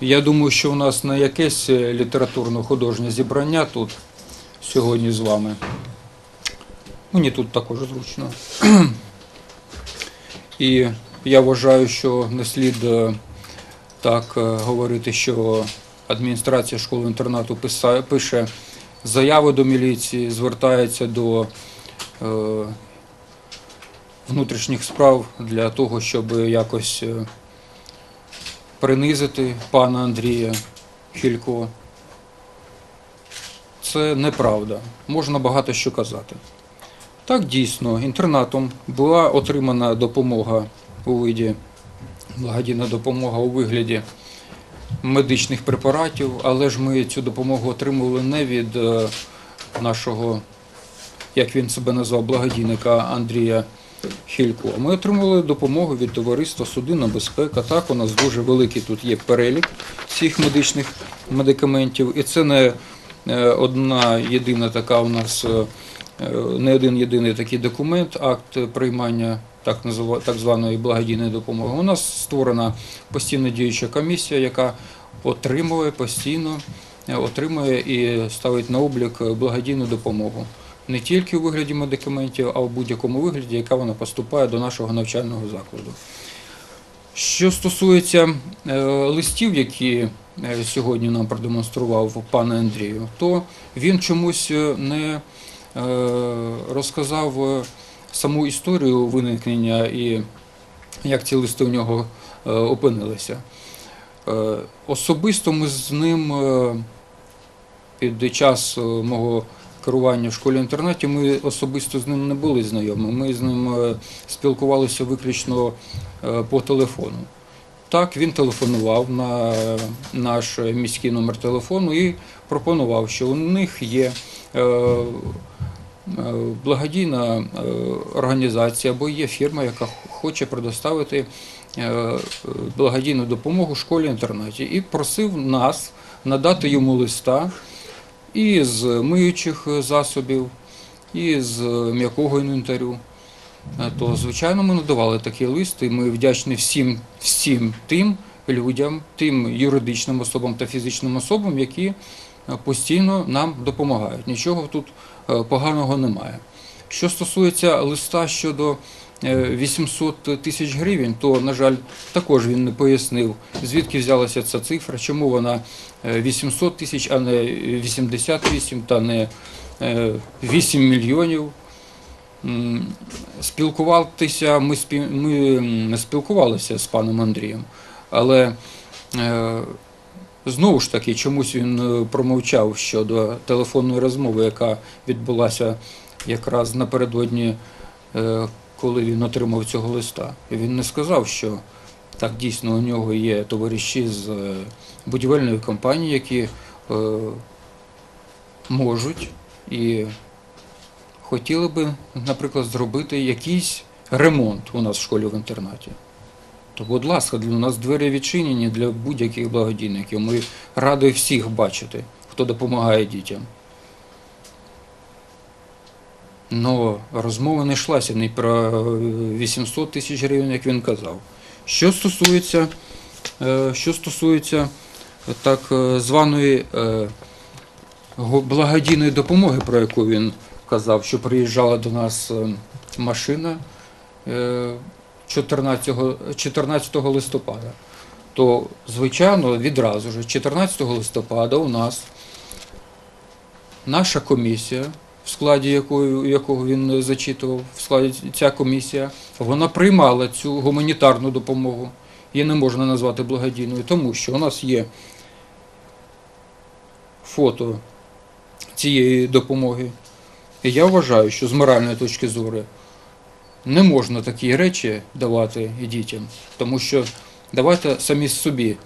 Я думаю, що у нас не якесь е, літературно-художнє зібрання тут сьогодні з вами. Мені тут також зручно. І я вважаю, що не слід е, так е, говорити, що адміністрація школи-інтернату пише заяви до міліції, звертається до внутрішніх справ для того, щоб якось принизити пана Андрія Хілько. Це неправда. Можна багато що казати. Так, дійсно, інтернатом була отримана допомога у виді, благодійна допомога у вигляді медичних препаратів, але ж ми цю допомогу отримували не від е, нашого, як він себе назвав, благодійника Андрія Хілько. Ми отримували допомогу від товариства Судинна безпека. Так, у нас дуже великий тут є перелік всіх медичних медикаментів, і це не е, одна єдина така у нас. е, Не один єдиний такий документ, акт приймання так, так званої благодійної допомоги. У нас створена постійно діюча комісія, яка отримує постійно, е, отримує і ставить на облік благодійну допомогу. Не тільки у вигляді медикаментів, а в будь-якому вигляді, яка вона поступає до нашого навчального закладу. Що стосується е, листів, які е, сьогодні нам продемонстрував пан Андрію, то він чомусь е, не розказав саму історію виникнення і як ці листи у нього опинилися. Особисто ми з ним під час мого керування в школі-інтернаті ми особисто з ним не були знайомі. Ми з ним е, спілкувалися виключно е, по телефону. Так, він телефонував на наш міський номер телефону і пропонував, що у них є е, е, благодійна е, організація або є фірма, яка хоче предоставити е, благодійну допомогу школі-інтернаті і просив нас надати йому листа із миючих засобів, і з м'якого інвентарю. То, звичайно, ми надавали такі листи. Ми вдячні всім, всім тим людям, тим юридичним особам та фізичним особам, які постійно нам допомагають. Нічого тут е, поганого немає. Що стосується листа щодо 800 тисяч гривень, то, на жаль, також він не пояснив, звідки взялася ця цифра, чому вона е, 800 тисяч, а не 88 та не е, 8 мільйонів. Спілкуватися, ми, ми спілкувалися з паном Андрієм, але е, знову ж таки чомусь він е, промовчав щодо телефонної розмови, яка відбулася якраз напередодні, е, коли він отримав цього листа. І він не сказав, що так дійсно у нього є товариші з е, будівельної компанії, які е, можуть і хотіли би, наприклад, зробити якийсь ремонт у нас в школі в інтернаті. То, будь ласка, для нас двері відчинені для будь-яких благодійників. Ми раді всіх бачити, хто допомагає дітям. Но розмова не йшлася не про е, 800 тисяч гривень, як він казав. Що стосується, е, що стосується е, так е, званої е, благодійної допомоги, про яку він казав, що приїжджала до нас е, машина е, 14, 14 листопада, то, звичайно, відразу ж 14 листопада у нас наша комісія, в складі якої, якого він зачитував, в складі ця комісія, вона приймала цю гуманітарну допомогу. Її не можна назвати благодійною, тому що у нас є фото цієї допомоги. І я вважаю, що з моральної точки зору не можна такі речі давати дітям, тому що давайте самі собі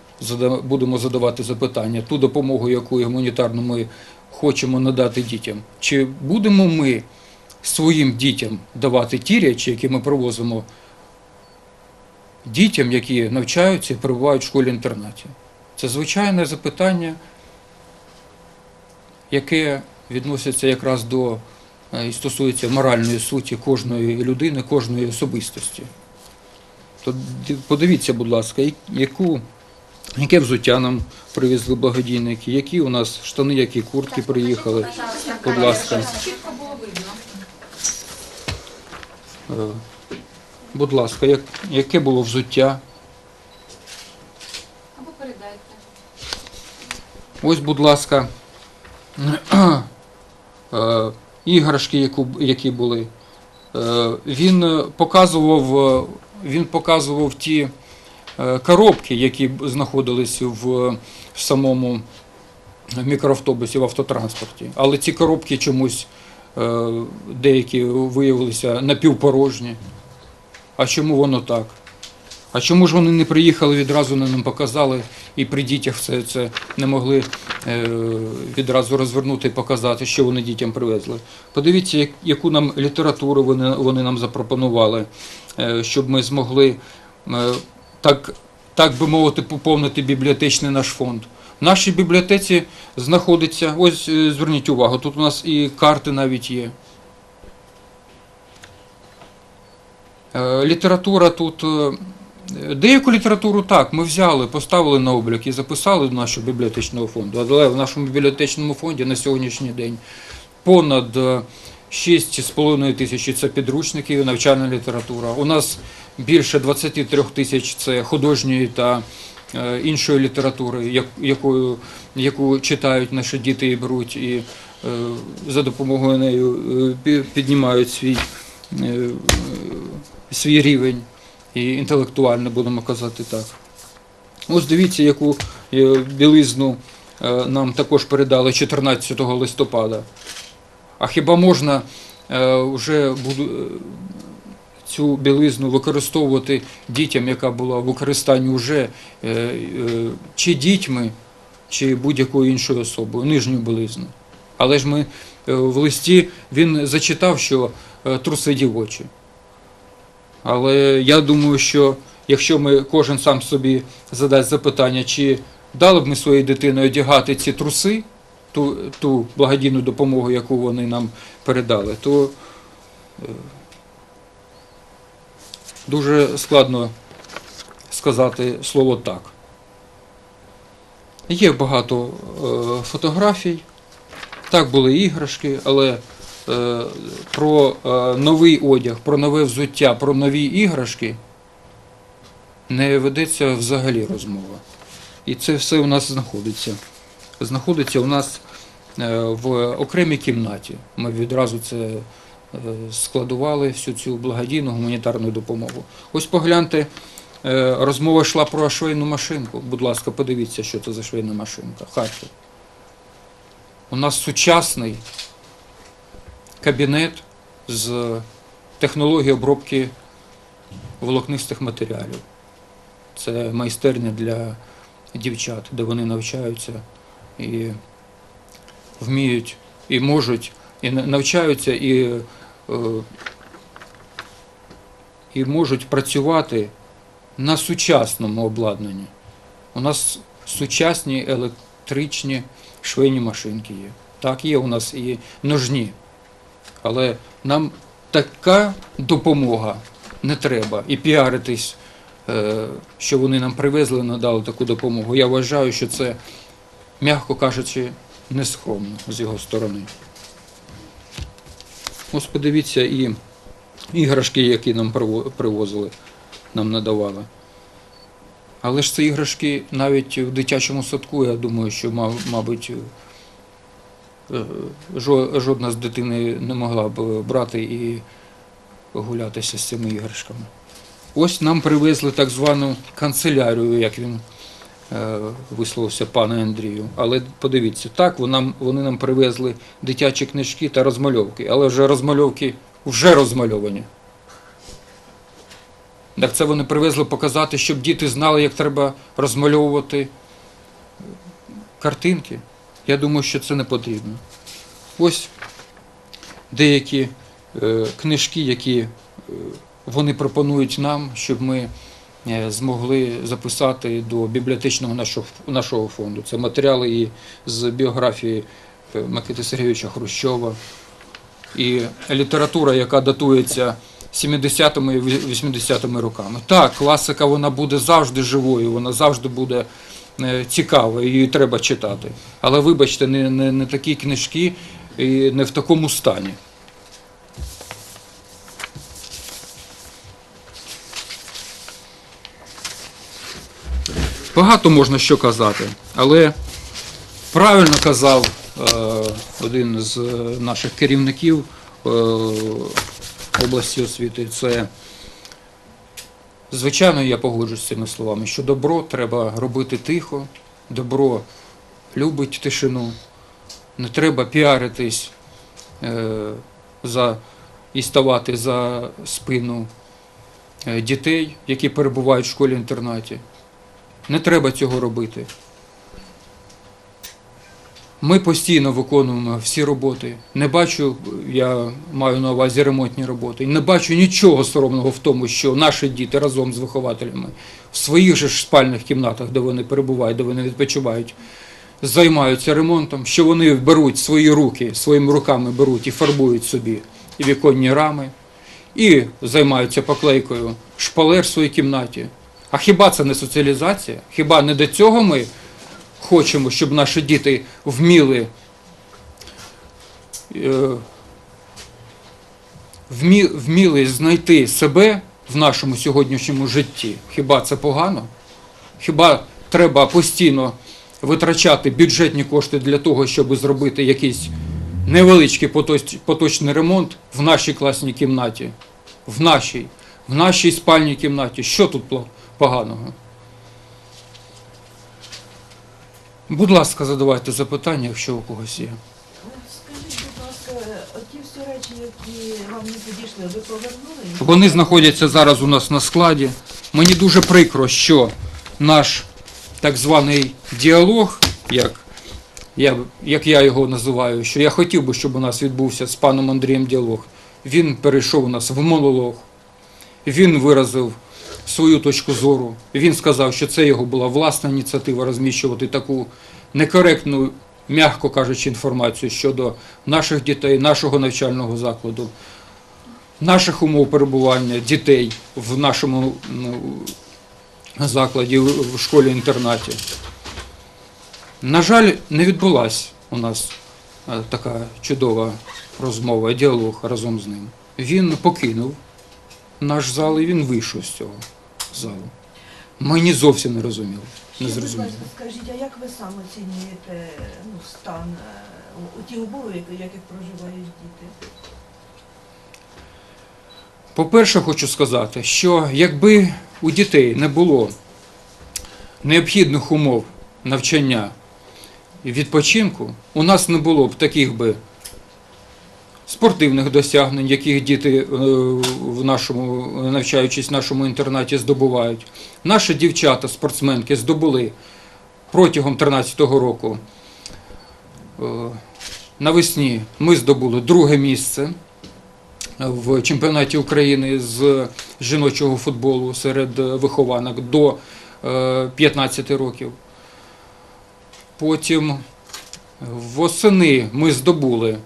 будемо задавати запитання, ту допомогу, яку гуманітарну ми хочемо надати дітям. Чи будемо ми своїм дітям давати ті речі, які ми привозимо дітям, які навчаються і перебувають в школі-інтернаті? Це звичайне запитання, яке відноситься якраз до е, і стосується моральної суті кожної людини, кожної особистості. То подивіться, будь ласка, яку яке взуття нам привезли благодійники, які у нас штани, які куртки приїхали. Будь ласка. Е, Будь ласка, як, яке було взуття? Або передайте. Ось, будь ласка, е, іграшки, які були. Е, Він показував, він показував ті коробки, які знаходились в, самому мікроавтобусі в автотранспорті. Але ці коробки чомусь е, деякі виявилися напівпорожні. А чому воно так? А чому ж вони не приїхали відразу не нам показали і при дітях все це не могли е, відразу розвернути і показати, що вони дітям привезли? Подивіться, як- яку нам літературу вони, вони нам запропонували, е, щоб ми змогли е, так, так би мовити, поповнити бібліотечний наш фонд. В нашій бібліотеці знаходиться, ось е, зверніть увагу, тут у нас і карти навіть є. Е, Література тут. е, Деяку літературу так, ми взяли, поставили на облік і записали до нашого бібліотечного фонду. Але в нашому бібліотечному фонді на сьогоднішній день понад е, 6,5 тисяч це підручники і навчальна література. У нас більше 23 тисяч це художньої та е, іншої літератури, якою, яку читають наші діти і беруть, і е, за допомогою нею е, піднімають свій, свій рівень і інтелектуально, будемо казати так. Ось дивіться, яку білизну нам також передали 14 листопада. А хіба можна вже цю білизну використовувати дітям, яка була в використанні вже е, е, чи дітьми, чи будь-якою іншою особою, нижню білизну. Але ж ми е, в листі він зачитав, що труси дівочі. Але я думаю, що якщо ми кожен сам собі задасть запитання, чи дали б ми своїй дитині одягати ці труси, ту, ту благодійну допомогу, яку вони нам передали, то дуже складно сказати слово так. Є багато е, фотографій, так були іграшки, але е, про е, новий одяг, про нове взуття, про нові іграшки не ведеться взагалі розмова. І це все у нас знаходиться. Знаходиться у нас в окремій кімнаті. Ми відразу це складували, всю цю благодійну гуманітарну допомогу. Ось погляньте, е, розмова йшла про швейну машинку. Будь ласка, подивіться, що це за швейна машинка. Харків. У нас сучасний кабінет з технологією обробки волокнистих матеріалів. Це майстерня для дівчат, де вони навчаються і вміють, і можуть, і навчаються, і, е, і можуть працювати на сучасному обладнанні. У нас сучасні електричні швейні машинки є. Так, є у нас і ножні. Але нам така допомога не треба. І піаритись, е, що вони нам привезли, надали таку допомогу. Я вважаю, що це, м'яко кажучи, нескромно з його сторони. Ось подивіться і іграшки, які нам привозили, нам надавали. Але ж це іграшки навіть в дитячому садку, я думаю, що, мабуть, е, жодна з дитини не могла б брати і гулятися з цими іграшками. Ось нам привезли так звану канцелярію, як він висловився пане Андрію. Але подивіться, так вони, нам привезли дитячі книжки та розмальовки, але вже розмальовки вже розмальовані. Так це вони привезли показати, щоб діти знали, як треба розмальовувати картинки. Я думаю, що це не потрібно. Ось деякі е, книжки, які е, вони пропонують нам, щоб ми е, змогли записати до бібліотечного нашого, нашого фонду. Це матеріали і з біографії е, Микити Сергійовича Хрущова, і література, яка датується 70-ми і 80-ми роками. Так, класика вона буде завжди живою, вона завжди буде е, цікавою, її треба читати. Але вибачте, не, не, не такі книжки і не в такому стані. Багато можна що казати, але правильно казав е, один з е, наших керівників е, області освіти. Це, звичайно, я погоджуюсь з цими словами, що добро треба робити тихо, добро любить тишину, не треба піаритись і ставати за спину дітей, які перебувають в школі-інтернаті. Не треба цього робити. Ми постійно виконуємо всі роботи. Не бачу, я маю на увазі ремонтні роботи, не бачу нічого соромного в тому, що наші діти разом з вихователями в своїх же спальних кімнатах, де вони перебувають, де вони відпочивають, займаються ремонтом, що вони беруть свої руки, своїми руками беруть і фарбують собі віконні рами, і займаються поклейкою шпалер в своїй кімнаті. А хіба це не соціалізація? Хіба не до цього ми хочемо, щоб наші діти вміли, е, вмі, вміли знайти себе в нашому сьогоднішньому житті? Хіба це погано? Хіба треба постійно витрачати бюджетні кошти для того, щоб зробити якийсь невеличкий поточ- поточний ремонт в нашій класній кімнаті? В нашій, в нашій спальній кімнаті. Що тут пла- поганого? Будь ласка, задавайте запитання, якщо у когось є. Скажіть, будь ласка, оті всі речі, які вам не підійшли, ви повернули їх? Вони знаходяться зараз у нас на складі. Мені дуже прикро, що наш так званий діалог, як я, як я його називаю, що я хотів би, щоб у нас відбувся з паном Андрієм діалог, він перейшов у нас в монолог. Він виразив свою точку зору. Він сказав, що це його була власна ініціатива розміщувати таку некоректну, м'яко кажучи, інформацію щодо наших дітей, нашого навчального закладу, наших умов перебування дітей в нашому ну, закладі, в школі-інтернаті. На жаль, не відбулась у нас е, така чудова розмова, діалог разом з ним. Він покинув наш зал і він вийшов з цього залу. Мені зовсім не розуміло. Ще, Не будь зрозуміло. ласка, скажіть, а як ви сам оцінюєте ну, стан, е, у- у ті умови, в яких проживають діти? По-перше, хочу сказати, що якби у дітей не було необхідних умов навчання і відпочинку, у нас не було б таких би спортивних досягнень, яких діти е, в нашому, навчаючись в нашому інтернаті, здобувають. Наші дівчата, спортсменки, здобули протягом 2013 року. е, Навесні ми здобули друге місце в чемпіонаті України з жіночого футболу серед е, вихованок до е, 15 років. Потім восени ми здобули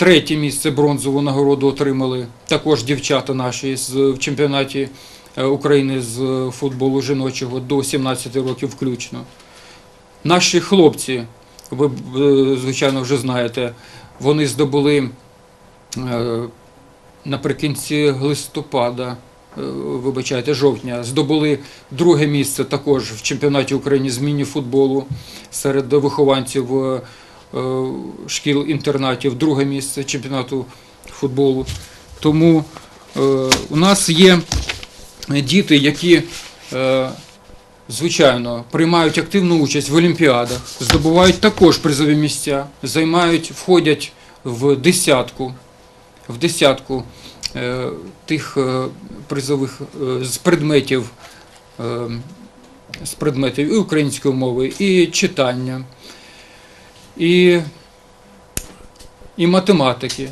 третє місце бронзову нагороду отримали також дівчата наші в чемпіонаті е, України з футболу жіночого до 17 років включно. Наші хлопці, ви е, звичайно вже знаєте, вони здобули е, наприкінці листопада, е, вибачайте, жовтня, здобули друге місце також в чемпіонаті України з міні-футболу серед вихованців е, е, шкіл-інтернатів, друге місце чемпіонату футболу. Тому е, у нас є діти, які, е, звичайно, приймають активну участь в олімпіадах, здобувають також призові місця, займають, входять в десятку в десятку е, тих е, призових е, з предметів, е, з предметів і української мови, і читання, і, і математики.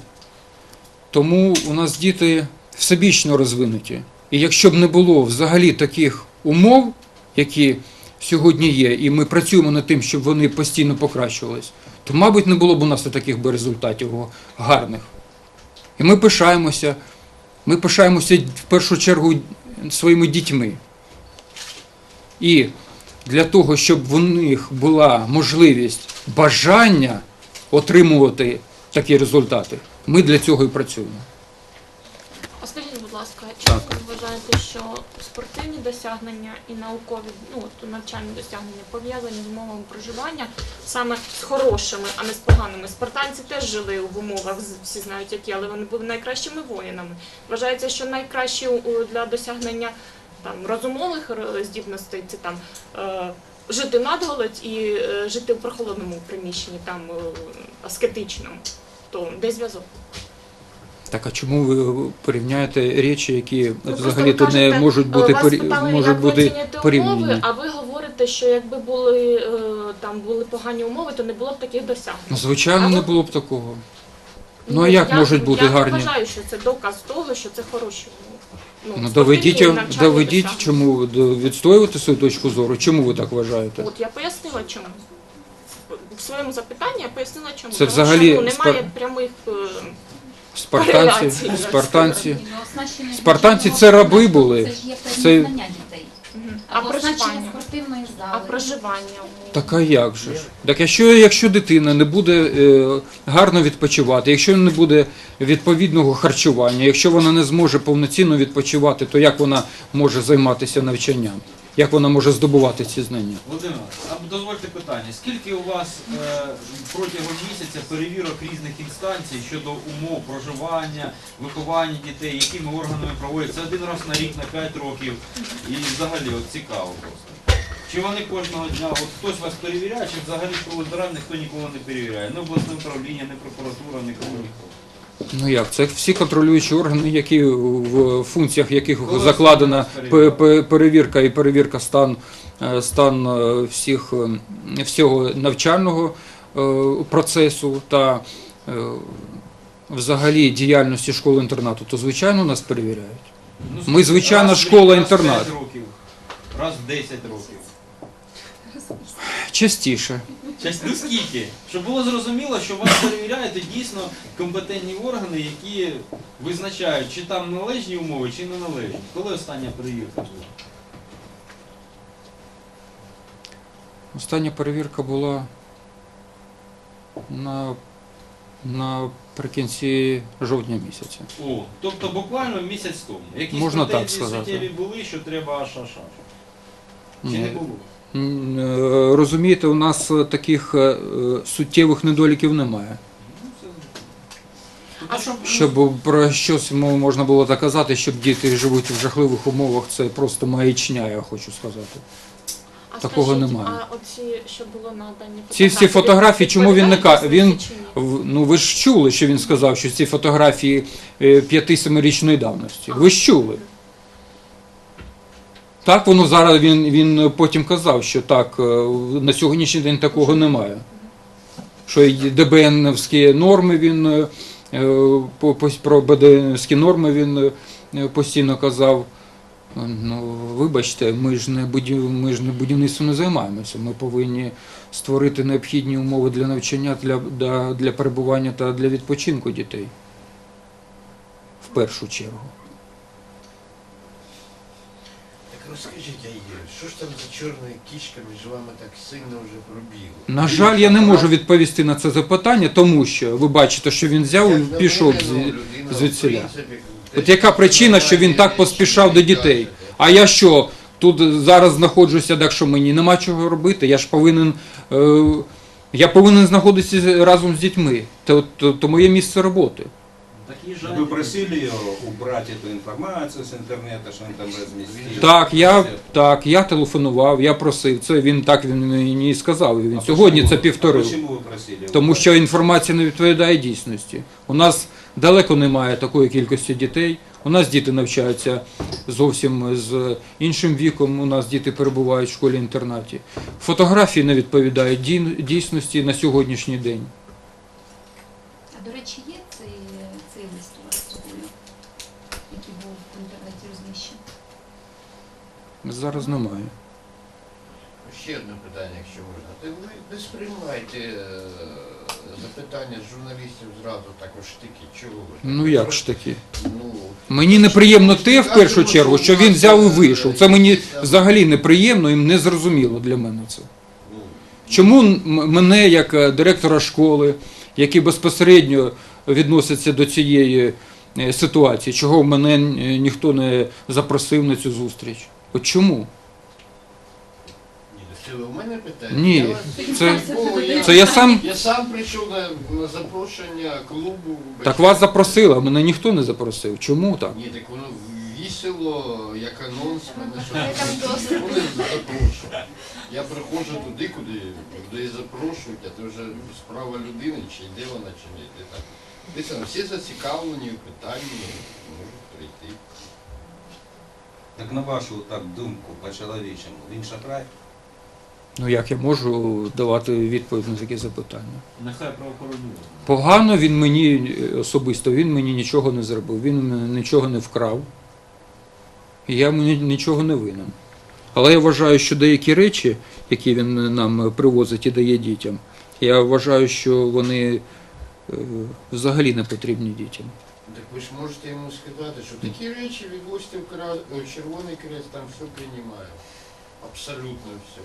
Тому у нас діти всебічно розвинуті. І якщо б не було взагалі таких умов, які сьогодні є, і ми працюємо над тим, щоб вони постійно покращувались, то, мабуть, не було б у нас таких би результатів гарних. І ми пишаємося Ми пишаємося в першу чергу своїми дітьми. І для того, щоб в них була можливість бажання отримувати такі результати, ми для цього і працюємо. А скажіть, будь ласка, чи Так. ви вважаєте, що спортивні досягнення і наукові, ну от навчальні досягнення пов'язані з умовами проживання саме з хорошими, а не з поганими? Спартанці теж жили в умовах, всі знають які, але вони були найкращими воїнами. Вважається, що найкраще у- для досягнення там розумових р- здібностей це там. Е, Жити надголодь і е, жити в прохолодному приміщенні, там е, аскетичному, то де зв'язок? Так а чому ви порівняєте речі, які Ну, взагалі то не можуть бути вас порі- питали, можуть як бути порівняні? умови, а ви говорите, що якби були е, там були погані умови, то не було б таких досягнень. Ну, звичайно, А не ви- було б такого. Ну, а як можуть бути я гарні? Я вважаю, що це доказ того, що це хороші умови. Ну доведіть, навчальні доведіть, досягнення. чому до- відстоювати свою точку зору. Чому ви так вважаєте? От я пояснила чому. В своєму запитанні я пояснила чому. Це Тому взагалі що, ну, немає спар- прямих е, Спартанці, спартанці. Ну, Спартанці це раби були. Це ж є Це- певні знання дітей. А Або проживання. спортивної зали. А проживання. Так а як же ж? Так якщо, якщо дитина не буде е, гарно відпочивати, якщо не буде відповідного харчування, якщо вона не зможе повноцінно відпочивати, то як вона може займатися навчанням? Як вона може здобувати ці знання? Володимир, дозвольте питання. Скільки у вас е, протягом місяця перевірок різних інстанцій щодо умов проживання, виховання дітей, якими органами проводяться один раз на рік, на 5 років? І взагалі от цікаво просто. Чи вони кожного дня, от хтось вас перевіряє, чи взагалі коли ніхто нікого не перевіряє? Не обласне управління, не прокуратура, нікого ніхто. Ну як, це всі контролюючі органи, які в функціях яких закладена перевірка і перевірка стан, е, стан е, всіх, е, всього навчального процесу та взагалі діяльності школи-інтернату, то звичайно нас перевіряють. Ну, Ми, звичайно, школа-інтернат. Раз в 5 років, раз в 10 років. Частіше. Часть, ну скільки? Щоб було зрозуміло, що вас перевіряють дійсно компетентні органи, які визначають, чи там належні умови, чи не належні. Коли остання перевірка була? Остання перевірка була на, наприкінці жовтня місяця. О, тобто буквально місяць тому. Якісь Можна так претензії сказати. суттєві були, що треба аж аж аж. Чи Ні. не було? Е, Розумієте, у нас е, таких е, суттєвих недоліків немає. А Тобто, щоб, про щось можна було так казати, щоб діти живуть в жахливих умовах, це просто маячня, я хочу сказати. А Такого скажіть, немає. А оці, що було на дані Ці всі фотографії, чому він не ка- він- Ну ви ж чули, що він сказав, що ці фотографії 5-7-річної давності. Ви ж чули. Так воно зараз він, він потім казав, що так, е, на сьогоднішній день такого немає. Що і ДБНівські норми він е, е, про БДНівські норми він е, постійно казав. Ну, вибачте, ми ж не будів... ми ж не будівництвом не займаємося. Ми повинні створити необхідні умови для навчання, для, для, для перебування та для відпочинку дітей. В першу чергу. Розкажіть, Аїр, що ж там за чорна кішка між вами так сильно вже пробігла? На жаль, я не можу відповісти на це запитання, тому що ви бачите, що він взяв і пішов ну, звідсіля. От яка причина, що він так поспішав до дітей? А я що? Тут зараз знаходжуся, так що мені нема чого робити. Я ж повинен. Е, я повинен знаходитися разом з дітьми. То, то, то моє місце роботи. Такі жаль. Вы просили его убрать эту информацию с интернета, что он там разместил? Так, я, Все. так, я телефонував, я просив. Це він так він мені і сказав. І він А сьогодні почему- це повторив. А почему вы просили? его Тому убрать? що інформація не відповідає дійсності. У нас далеко немає такої кількості дітей. У нас діти навчаються зовсім з іншим віком. У нас діти перебувають в школі-інтернаті. Фотографії не відповідають дій- дійсності на сьогоднішній день. Зараз немає. Ще одне питання, якщо можна. Ви не сприймайте е, запитання журналістів зразу також штики. Чого ви? Ну як ж таки? Ну, Мені неприємно те, в першу чергу, що він взяв і вийшов. Це мені взагалі неприємно і незрозуміло для мене це. ну, Чому мене, як е, директора школи, який безпосередньо відноситься до цієї е, ситуації, чого мене ніхто не запросив на цю зустріч? От чому? ні, це ви у мене питаєте? Ні, Я це- О, я- Це я сам Я сам прийшов на, на запрошення клубу. так вас запросили, а мене ніхто не запросив. Чому так? Ні, так воно весело, як анонс мене що вони запрошують. Я приходжу туди, куди, куди запрошують, а це вже справа людини, чи йде вона, чи не йде. Так. Написано, всі зацікавлені в питанні, можуть прийти. Так на вашу так думку по-чоловічому, він шахрай? Ну як я можу давати відповідь на такі запитання? Нехай правоохоронні. Погано він мені особисто, він мені нічого не зробив, він нічого не вкрав. І я мені нічого не винен. Але я вважаю, що деякі речі, які він нам привозить і дає дітям, я вважаю, що вони е, взагалі не потрібні дітям. Так ви ж можете йому сказати, що такі речі відвозьте в кра... Червоний Крест, там все приймає. Абсолютно все.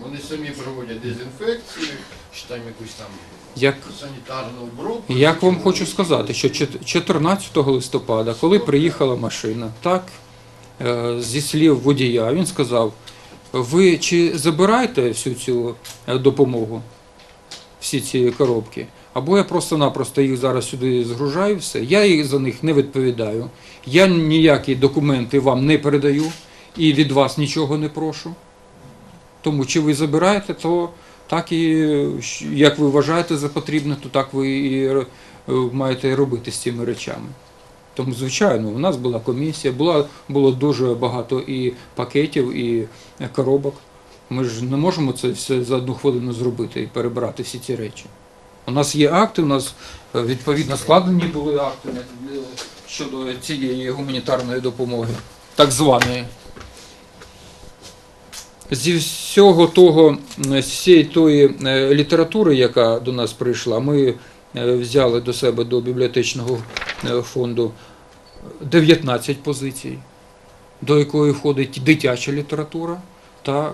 Вони самі проводять дезінфекцію, чи там якусь там Як, санітарну обробку. як вам хочу сказати, що 14 листопада, коли приїхала машина, так, е, зі слів водія, він сказав, ви чи забираєте всю цю е, допомогу, всі ці коробки, або я просто-напросто їх зараз сюди згружаю, все. Я їх за них не відповідаю. Я ніякі документи вам не передаю і від вас нічого не прошу. Тому чи ви забираєте, то так і як ви вважаєте за потрібне, то так ви і е, маєте робити з цими речами. Тому, звичайно, у нас була комісія, була, було дуже багато і пакетів, і е, коробок. Ми ж не можемо це все за одну хвилину зробити і перебрати всі ці речі. У нас є акти, у нас е, відповідно складені були акти е, щодо цієї гуманітарної допомоги, так званої. Зі всього того, з всієї тої е, літератури, яка до нас прийшла, ми взяли до себе до бібліотечного фонду 19 позицій, до якої входить дитяча література та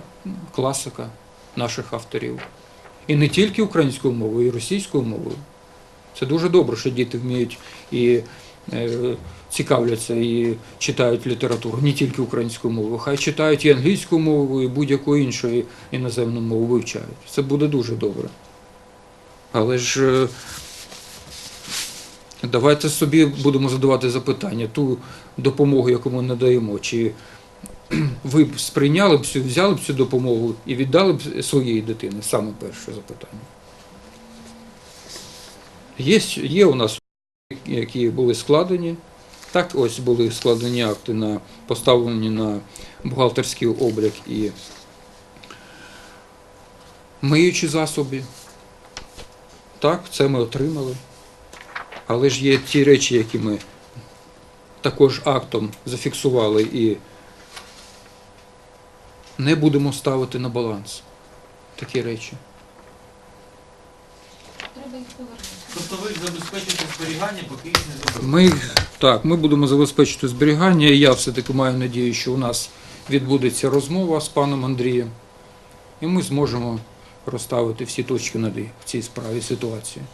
класика наших авторів. І не тільки українською мовою, і російською мовою. Це дуже добре, що діти вміють і е, цікавляться і читають літературу, не тільки українською мовою, хай читають і англійську мову, і будь-яку іншу іноземну мову вивчають. Це буде дуже добре. Але ж е, давайте собі будемо задавати запитання, ту допомогу, яку ми надаємо, чи ви б сприйняли б цю, взяли б цю допомогу і віддали б своїй дитині? Саме перше запитання. Є, є у нас, які були складені. Так, ось були складені акти на поставлені на бухгалтерський облік і миючі засоби. Так, це ми отримали. Але ж є ті речі, які ми також актом зафіксували і не будемо ставити на баланс такі речі. Треба їх повернути. Тобто ви забезпечуєте зберігання, поки їх не заберуть. Ми так, ми будемо забезпечити зберігання. І я все-таки маю надію, що у нас відбудеться розмова з паном Андрієм, і ми зможемо розставити всі точки над «і» в цій справі ситуації.